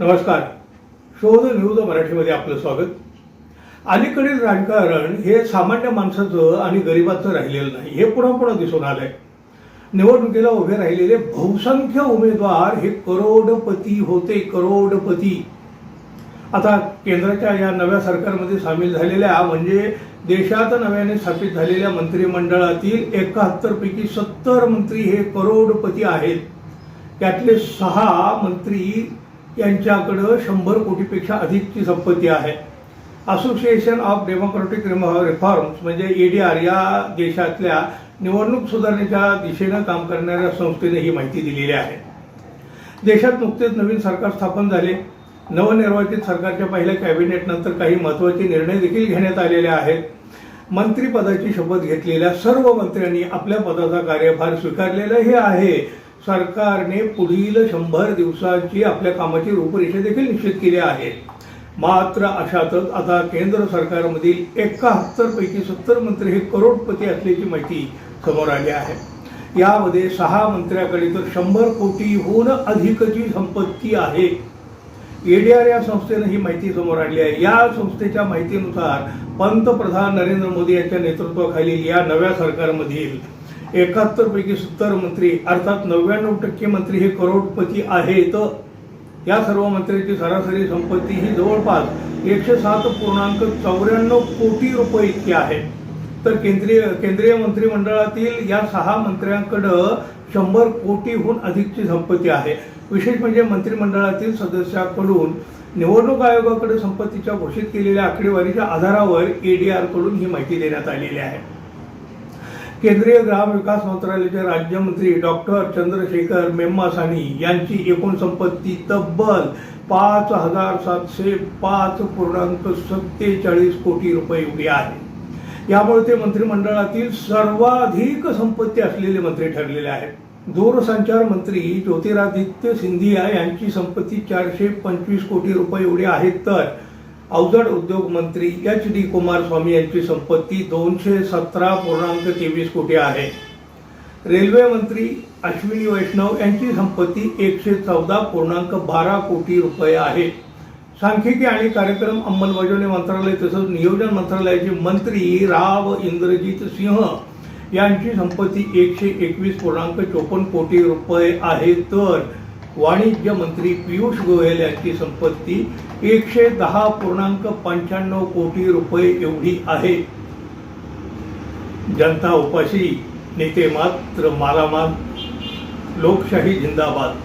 नमस्कार. शोध न्यूज मराठीमध्ये आपलं स्वागत. अलीकडील राजकारण हे सामान्य माणसाचं आणि गरिबाचं राहिलेलं नाही हे पुन्हा पुन्हा दिसून आलंय. निवडणुकीला उभे राहिलेले बहुसंख्य उमेदवार हे करोडपती होते करोडपती. आता केंद्राच्या या नव्या सरकारमध्ये सामील झालेल्या म्हणजे देशात नव्याने स्थापित झालेल्या मंत्रिमंडळातील एकाहत्तरपैकी सत्तर मंत्री हे करोडपती आहेत. त्यातले सहा मंत्री यांच्याकडं शंभर कोटीपेक्षा अधिकची संपत्ती आहे. असोसिएशन ऑफ डेमोक्रेटिक रिफॉर्म्स म्हणजे ए डी आर या देशातल्या निवडणूक सुधारणेच्या दिशेनं काम करणाऱ्या संस्थेने ही माहिती दिलेली आहे. देशात नुकतेच नवीन सरकार स्थापन झाले. नवनिर्वाचित सरकारच्या पहिल्या कॅबिनेटनंतर काही महत्त्वाचे निर्णय देखील घेण्यात आलेले आहेत. मंत्रिपदाची शपथ घेतलेल्या सर्व मंत्र्यांनी आपल्या पदाचा कार्यभार स्वीकारलेला हे आहे. सरकारने पुढील शंभर दिवसांची आपल्या कामाची रूपरेषा देखील निश्चित केली आहे. मात्र अशातच आता केंद्र सरकारमधील एकाहत्तरपैकी सत्तर मंत्री हे करोडपती असल्याची माहिती समोर आली आहे. यामध्ये सहा मंत्र्याकडे तर शंभर कोटीहून अधिकची संपत्ती आहे. एडीआर या संस्थेनं ही माहिती समोर आणली आहे. या संस्थेच्या माहितीनुसार पंतप्रधान नरेंद्र मोदी यांच्या नेतृत्वाखालील या नव्या सरकारमधील एकाहत्तर पैकी सत्तर मंत्री अर्थात नव्याण्णव टक्के मंत्री हे करोडपती आहेत. या सर्व मंत्र्यांची सरासरी संपत्ती ही जवळपास एकशे सात पूर्णांक चौऱ्याण्णव कोटी रुपये इतकी आहे. तर केंद्रीय केंद्रीय मंत्रिमंडळातील या सहा मंत्र्यांकडं शंभर कोटीहून अधिकची संपत्ती आहे. विशेष म्हणजे मंत्रिमंडळातील सदस्याकडून निवडणूक आयोगाकडे संपत्तीच्या घोषित केलेल्या आकडेवारीच्या आधारावर ए डी आरकडून ही माहिती देण्यात आलेली आहे. केंद्रीय ग्रामविकास मंत्रालयाचे राज्यमंत्री डॉक्टर चंद्रशेखर मेम्मासानी यांची एकूण संपत्ती तब्बल पाच हजार सातशे पाच पूर्णांक सत्तेचाळीस कोटी रुपये एवढी आहे. यामुळे ते मंत्रिमंडळातील सर्वाधिक संपत्ती असलेले मंत्री ठरलेले आहेत. दूरसंचार मंत्री ज्योतिरादित्य सिंधिया यांची संपत्ती चारशे पंचवीस कोटी रुपये एवढी आहे तर अवजड उद्योग मंत्री एच डी कुमारस्वामी यांची संपत्ती दोनशे सतरा पूर्णांक तेवीस कोटी आहे. रेल्वे मंत्री अश्विनी वैष्णव यांची संपत्ती एकशे चौदा पूर्णांक बारा कोटी रुपये आहे. सांख्यिकी आणि कार्यक्रम अंमलबजावणी मंत्रालय तसंच नियोजन मंत्रालयाचे मंत्री राव इंद्रजित सिंह यांची संपत्ती एकशे एकवीस पूर्णांक चोपन्न कोटी रुपये आहे. तर वाणिज्य मंत्री पियुष गोयल यांची संपत्ती एकशे दहा पूर्णांक पंच्याण्णव कोटी रुपये एवढी आहे. जनता उपाशी नेते मात्र मालामाल लोकशाही जिंदाबाद.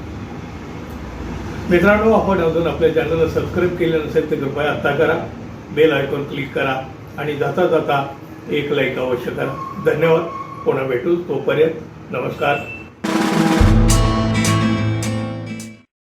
मित्रांनो आपण अजून आपल्या चॅनलला सबस्क्राईब केले नसेल तर कृपया आत्ता करा. बेल आयकॉन क्लिक करा आणि जाता जाता एक लाईक अवश्य करा. धन्यवाद. पुन्हा भेटू तोपर्यंत. नमस्कार.